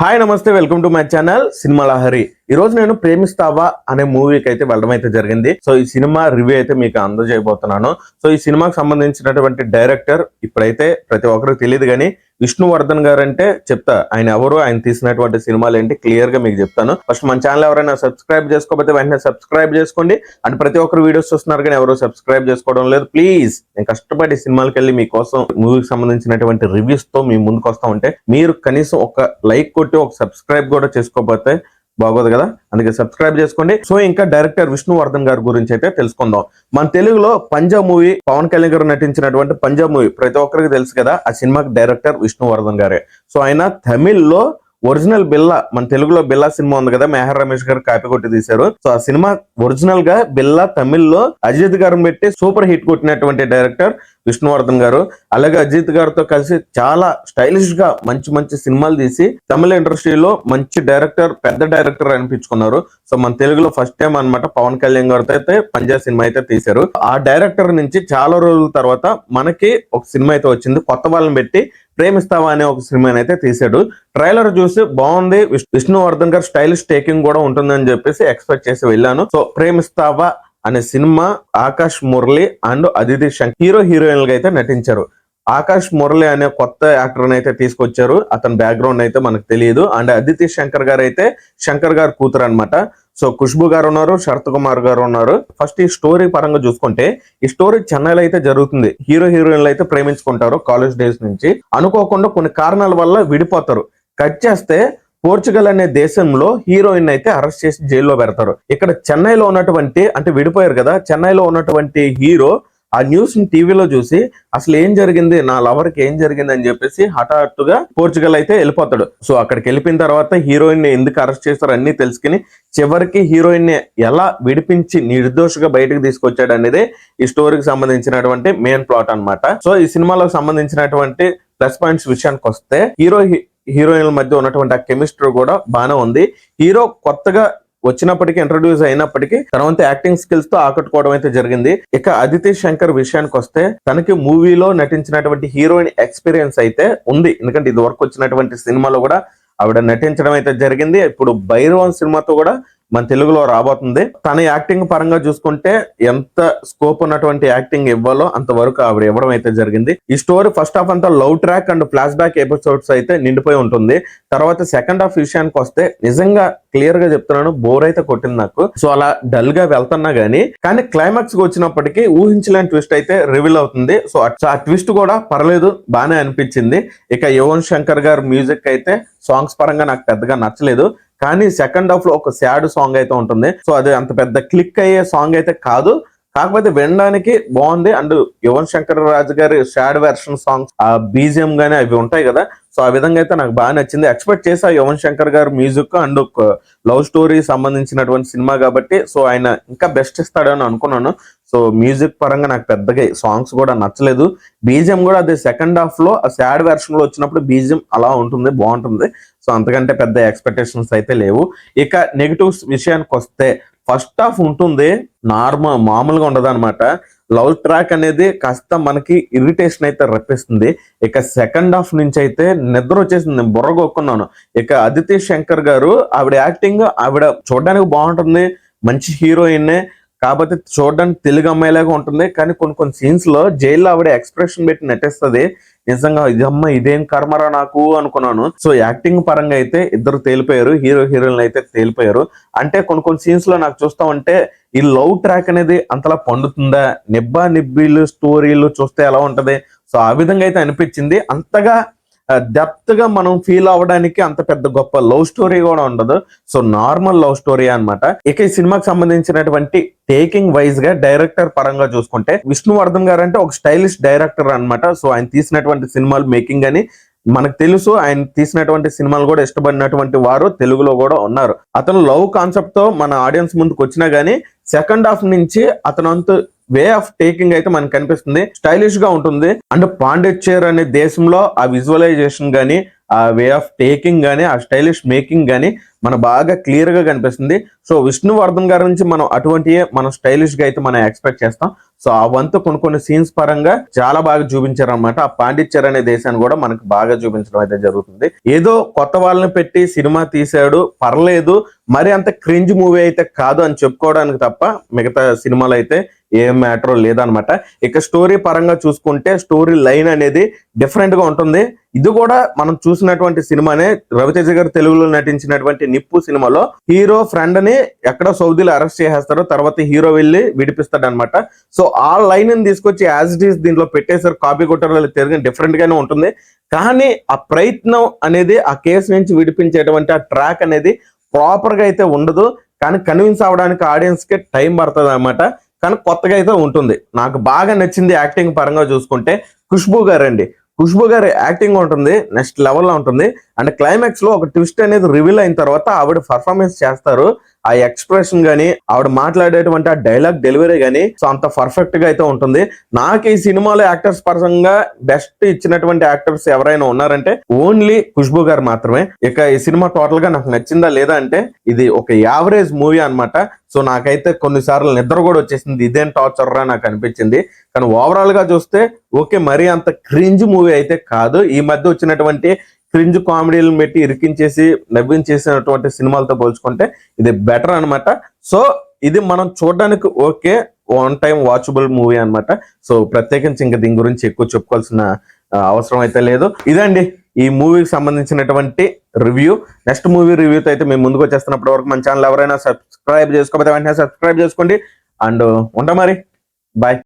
Hi నమస్తే welcome to my channel Cinema Lahari. ఈ రోజు నేను ప్రేమిస్తావా అనే మూవీకి అయితే వెళ్ళడం అయితే జరిగింది. సో ఈ సినిమా రివ్యూ అయితే మీకు అందజేయబోతున్నాను. సో ఈ సినిమాకి సంబంధించినటువంటి డైరెక్టర్ ఇప్పుడైతే ప్రతి ఒక్కరికి తెలియదు కానీ విష్ణువర్ధన్ గారు అంటే చెప్తా. ఆయన ఎవరు? ఆయన తీసినటువంటి సినిమాలు ఏంటి? క్లియర్గా మీకు చెప్తాను. ఫస్ట్ మన ఛానల్ ఎవరైనా సబ్స్క్రైబ్ చేసుకోకపోతే వెంటనే సబ్స్క్రైబ్ చేసుకోండి. అండ్ ప్రతి ఒక్కరు వీడియోస్ చూస్తున్నారు కానీ ఎవరు సబ్స్క్రైబ్ చేసుకోవడం లేదు. ప్లీజ్ నేను కష్టపడి సినిమాలకు వెళ్ళి మీకోసం మూవీకి సంబంధించినటువంటి రివ్యూస్తో మీ ముందుకు వస్తా ఉంటే మీరు కనీసం ఒక లైక్ కొట్టి ఒక సబ్స్క్రైబ్ కూడా చేసుకోకపోతే బాగోదు కదా? అందుకే సబ్స్క్రైబ్ చేసుకోండి. సో ఇంకా డైరెక్టర్ విష్ణువర్ధన్ గారి గురించి అయితే తెలుసుకుందాం. మన తెలుగులో పంజాబ్ మూవీ పవన్ కళ్యాణ్ గారు నటించినటువంటి పంజాబ్ మూవీ ప్రతి ఒక్కరికి తెలుసు కదా? ఆ సినిమాకి డైరెక్టర్ విష్ణువర్ధన్ గారే. సో ఆయన తమిళ్ళో ఒరిజినల్ బిల్లా మన తెలుగులో బిల్లా సినిమా ఉంది కదా మెహర్ రమేష్ గారు కాపీ కొట్టి తీశారు. సో ఆ సినిమా ఒరిజినల్గా బిల్లా తమిళ్ళో అజిత్ గారిని పెట్టి సూపర్ హిట్ కొట్టినటువంటి డైరెక్టర్ విష్ణువర్ధన్ గారు. అలాగే అజిత్ గారితో కలిసి చాలా స్టైలిష్గా మంచి మంచి సినిమాలు తీసి తమిళ ఇండస్ట్రీలో మంచి డైరెక్టర్ పెద్ద డైరెక్టర్ అనిపించుకున్నారు. సో మన తెలుగులో ఫస్ట్ టైం అనమాట పవన్ కళ్యాణ్ గారితో అయితే పంజాబ్ సినిమా అయితే తీశారు. ఆ డైరెక్టర్ నుంచి చాలా రోజుల తర్వాత మనకి ఒక సినిమా అయితే వచ్చింది. కొత్త వాళ్ళని పెట్టి ప్రేమిస్తావా అనే ఒక సినిమాని అయితే తీశాడు. ట్రైలర్ చూసి బాగుంది. విష్- విష్ణువర్ధన్ గారు స్టైలిష్ టేకింగ్ కూడా ఉంటుందని చెప్పేసి ఎక్స్పెక్ట్ చేసి వెళ్ళాను. సో ప్రేమిస్తావా అనే cinema Akash Murali and Aditi Shankar hero హీరోయిన్లుగా అయితే నటించారు. ఆకాష్ మురళి అనే కొత్త యాక్టర్ అయితే తీసుకొచ్చారు. అతని బ్యాక్గ్రౌండ్ అయితే మనకు తెలియదు. అండ్ అదితి శంకర్ గారు అయితే శంకర్ గారు కూతురు అన్నమాట. సో ఖుష్బు గారు ఉన్నారు శరత్ కుమార్ గారు ఉన్నారు. ఫస్ట్ ఈ స్టోరీ పరంగా చూసుకుంటే ఈ స్టోరీ చెన్నైలో అయితే జరుగుతుంది. హీరో హీరోయిన్లు అయితే ప్రేమించుకుంటారు కాలేజ్ డేస్ నుంచి. అనుకోకుండా కొన్ని కారణాల వల్ల విడిపోతారు. కట్ చేస్తే పోర్చుగల్ అనే దేశంలో హీరోయిన్ అయితే అరెస్ట్ చేసి జైల్లో పెడతారు. ఇక్కడ చెన్నైలో ఉన్నటువంటి అంటే విడిపోయారు కదా చెన్నైలో ఉన్నటువంటి హీరో ఆ న్యూస్ టీవీలో చూసి అసలు ఏం జరిగింది నా లవర్కి ఏం జరిగింది అని చెప్పేసి హఠాత్తుగా పోర్చుగల్ అయితే వెళ్ళిపోతాడు. సో అక్కడికి వెళ్ళిపోయిన తర్వాత హీరోయిన్ని ఎందుకు అరెస్ట్ చేస్తారు అన్ని తెలుసుకుని చివరికి హీరోయిన్ని ఎలా విడిపించి నిర్దోషిగా బయటకు తీసుకొచ్చాడు అనేది ఈ స్టోరీకి సంబంధించినటువంటి మెయిన్ ప్లాట్ అనమాట సో ఈ సినిమాలకు సంబంధించినటువంటి ప్లస్ పాయింట్స్ విషయానికి వస్తే హీరో హీ- హీరోయిన్ల మధ్య ఉన్నటువంటి ఆ కెమిస్ట్రీ కూడా బాగానే ఉంది. హీరో కొత్తగా వచ్చినప్పటికీ ఇంట్రడ్యూస్ అయినప్పటికీ తర్వాత యాక్టింగ్ స్కిల్స్తో ఆకట్టుకోవడం అయితే జరిగింది. ఇక అదితి శంకర్ విషయానికి వస్తే తనకి మూవీలో నటించినటువంటి హీరోయిన్ ఎక్స్పీరియన్స్ అయితే ఉంది. ఎందుకంటే ఇది వరకు వచ్చినటువంటి సినిమాలో కూడా ఆవిడ నటించడం అయితే జరిగింది. ఇప్పుడు భైరవన్ సినిమాతో కూడా మన తెలుగులో రాబోతుంది. తన యాక్టింగ్ పరంగా చూసుకుంటే ఎంత స్కోప్ ఉన్నటువంటి యాక్టింగ్ ఇవ్వాలో అంతవరకు ఆవిడ ఇవ్వడం అయితే జరిగింది. ఈ స్టోరీ ఫస్ట్ హాఫ్ అంతా love track and flashback episodes అయితే నిండిపోయి ఉంటుంది. తర్వాత సెకండ్ హాఫ్ విషయానికి వస్తే నిజంగా క్లియర్గా చెప్తున్నాను బోర్ అయితే కొట్టింది నాకు. సో అలా డల్గా వెళ్తున్నా గానీ కానీ క్లైమాక్స్కి వచ్చినప్పటికీ ఊహించలేని ట్విస్ట్ అయితే రివీల్ అవుతుంది. సో ఆ- ఆ ట్విస్ట్ కూడా పర్లేదు బాగానే అనిపించింది. ఇక యువన్ శంకర్ గారు మ్యూజిక్ అయితే సాంగ్స్ పరంగా నాకు పెద్దగా నచ్చలేదు. కానీ సెకండ్ హాఫ్లో ఒక సాడ్ సాంగ్ అయితే ఉంటుంది. సో అది అంత పెద్ద క్లిక్ అయ్యే సాంగ్ అయితే కాదు. కాకపోతే వినడానికి బాగుంది. అండ్ యువన్ శంకర్ రాజు గారి షాడ్ వెర్షన్ సాంగ్స్ ఆ బీజిఎం గానీ అవి ఉంటాయి కదా. సో ఆ విధంగా అయితే నాకు బాగా నచ్చింది. ఎక్స్పెక్ట్ చేసా Yuvan Shankar garu music and love story సంబంధించినటువంటి సినిమా కాబట్టి. సో ఆయన ఇంకా బెస్ట్ ఇస్తాడని అనుకున్నాను. సో మ్యూజిక్ పరంగా నాకు పెద్దగా సాంగ్స్ కూడా నచ్చలేదు. బీజిఎం కూడా అదే సెకండ్ హాఫ్లో ఆ సాడ్ వెర్షన్లో వచ్చినప్పుడు బీజిఎం అలా ఉంటుంది బాగుంటుంది. సో అంతకంటే పెద్ద ఎక్స్పెక్టేషన్స్ అయితే లేవు. ఇక నెగిటివ్స్ విషయానికి వస్తే ఫస్ట్ హాఫ్ ఉంటుంది నార్మల్ మామూలుగా ఉండదు అనమాట లవ్ ట్రాక్ అనేది కాస్త మనకి ఇరిటేషన్ అయితే రప్పిస్తుంది. ఇక సెకండ్ హాఫ్ నుంచి అయితే నిద్ర వచ్చేసింది నేను బుర్ర కొక్కున్నాను. ఇక అదితి శంకర్ గారు ఆవిడ యాక్టింగ్ ఆవిడ చూడడానికి బాగుంటుంది. మంచి హీరోయిన్ కాకపోతే చూడడానికి తెలుగు అమ్మాయిలాగా ఉంటుంది. కానీ కొన్ని కొన్ని సీన్స్లో జైల్లో ఆవిడ ఎక్స్ప్రెషన్ పెట్టి నటిస్తుంది. నిజంగా ఇది అమ్మ ఇదేం కర్మరా నాకు అనుకున్నాను. సో యాక్టింగ్ పరంగా అయితే ఇద్దరు తేలిపోయారు. హీరో హీరోయిన్ అయితే తేలిపోయారు. అంటే కొన్ని కొన్ని సీన్స్లో నాకు చూస్తా ఉంటే ఈ లవ్ ట్రాక్ అనేది అంతలా పండుతుందా? నిబ్బా నిబ్బీలు స్టోరీలు చూస్తే ఎలా ఉంటది? సో ఆ విధంగా అయితే అనిపించింది. అంతగా డెప్త్గా మనం ఫీల్ అవ్వడానికి అంత పెద్ద గొప్ప లవ్ స్టోరీ కూడా ఉండదు. సో నార్మల్ లవ్ స్టోరీ అన్నమాట. ఇక ఈ సినిమాకి సంబంధించినటువంటి టేకింగ్ వైజ్గా డైరెక్టర్ పరంగా చూసుకుంటే విష్ణువర్ధన్ గారు అంటే ఒక స్టైలిష్ డైరెక్టర్ అన్నమాట. సో ఆయన తీసినటువంటి సినిమాలు మేకింగ్ అని మనకు తెలుసు. ఆయన తీసినటువంటి సినిమాలు కూడా ఇష్టపడినటువంటి వారు తెలుగులో కూడా ఉన్నారు. అతను లవ్ కాన్సెప్ట్తో మన ఆడియన్స్ ముందుకు వచ్చినా గానీ సెకండ్ హాఫ్ నుంచి అతను అంత వే ఆఫ్ టేకింగ్ అయితే మనకు కనిపిస్తుంది. స్టైలిష్గా ఉంటుంది. అండ్ పాండిచ్చేర్ అనే దేశంలో ఆ విజువలైజేషన్ గానీ ఆ వే ఆఫ్ టేకింగ్ గానీ ఆ స్టైలిష్ మేకింగ్ గానీ మన బాగా క్లియర్గా కనిపిస్తుంది. సో విష్ణువర్ధన్ గారి నుంచి మనం అటువంటి మనం స్టైలిష్గా అయితే మనం ఎక్స్పెక్ట్ చేస్తాం. సో ఆ వంతు కొన్ని కొన్ని సీన్స్ పరంగా చాలా బాగా చూపించారు అనమాట ఆ పాండిచ్చేర్ అనే దేశాన్ని కూడా మనకు బాగా చూపించడం అయితే జరుగుతుంది. ఏదో కొత్త వాళ్ళని పెట్టి సినిమా తీసాడు పర్లేదు. మరి అంత క్రింజ్ మూవీ అయితే కాదు అని చెప్పుకోవడానికి తప్ప మిగతా సినిమాలు అయితే ఏం మ్యాటర్ లేదనమాట. ఇక స్టోరీ పరంగా చూసుకుంటే స్టోరీ లైన్ అనేది డిఫరెంట్గా ఉంటుంది. ఇది కూడా మనం చూసినటువంటి సినిమానే రవితేజ గారు తెలుగులో నటించినటువంటి నిప్పు సినిమాలో. హీరో ఫ్రెండ్ని ఎక్కడ సౌదీలో అరెస్ట్ చేసేస్తారో తర్వాత హీరో వెళ్ళి విడిపిస్తాడు అనమాట సో ఆ లైన్ని తీసుకొచ్చి యాజ్ ఇట్ ఈస్ దీంట్లో పెట్టేసారు కాపీ కొట్టారు తిరిగి డిఫరెంట్ గానే ఉంటుంది. కానీ ఆ ప్రయత్నం అనేది ఆ కేసు నుంచి విడిపించేటువంటి ఆ ట్రాక్ అనేది ప్రాపర్గా అయితే ఉండదు. కానీ కన్విన్స్ అవడానికి ఆడియన్స్కి టైం పడుతుంది అనమాట కానీ కొత్తగా అయితే ఉంటుంది. నాకు బాగా నచ్చింది యాక్టింగ్ పరంగా చూసుకుంటే ఖుష్బు గారు అండి. ఖుష్బు గారి యాక్టింగ్ ఉంటుంది నెక్స్ట్ లెవెల్లో ఉంటుంది. అండ్ క్లైమాక్స్లో ఒక ట్విస్ట్ అనేది రివీల్ అయిన తర్వాత ఆవిడ పర్ఫార్మెన్స్ చేస్తారు. ఆ ఎక్స్ప్రెషన్ గానీ ఆవిడ మాట్లాడేటువంటి ఆ డైలాగ్ డెలివరీ గానీ సో అంత పర్ఫెక్ట్గా అయితే ఉంటుంది. నాకు ఈ సినిమాలో యాక్టర్స్ పరంగా బెస్ట్ ఇచ్చినటువంటి యాక్టర్స్ ఎవరైనా ఉన్నారంటే ఓన్లీ ఖుష్బు గారు మాత్రమే. ఇక ఈ సినిమా టోటల్గా నాకు నచ్చిందా లేదా అంటే ఇది ఒక యావరేజ్ మూవీ అన్నమాట. సో నాకైతే కొన్నిసార్లు నిద్ర కూడా వచ్చేసింది. ఇదేం టార్చర్ రా నాకు అనిపించింది. కానీ ఓవరాల్గా చూస్తే ఓకే మరీ అంత క్రింజ్ మూవీ అయితే కాదు. ఈ మధ్య వచ్చినటువంటి క్రింజ్ కామెడీలను పెట్టి ఇరికించేసి నవ్వించేసినటువంటి సినిమాలతో పోల్చుకుంటే ఇది బెటర్ అన్నమాట. సో ఇది మనం చూడడానికి okay one time watchable movie అన్నమాట. సో ప్రత్యేకించి ఇంకా దీని గురించి ఎక్కువ చెప్పుకోవాల్సిన అవసరం అయితే లేదు. ఇదండి ఈ మూవీకి సంబంధించినటువంటి రివ్యూ. నెక్స్ట్ మూవీ రివ్యూతో అయితే మేము ముందుకు వచ్చేస్తున్నప్పటి వరకు మన ఛానల్ ఎవరైనా సబ్స్క్రైబ్ చేసుకోకపోతే వెంటనే సబ్స్క్రైబ్ చేసుకోండి. అండ్ ఉంటా మరి. బాయ్.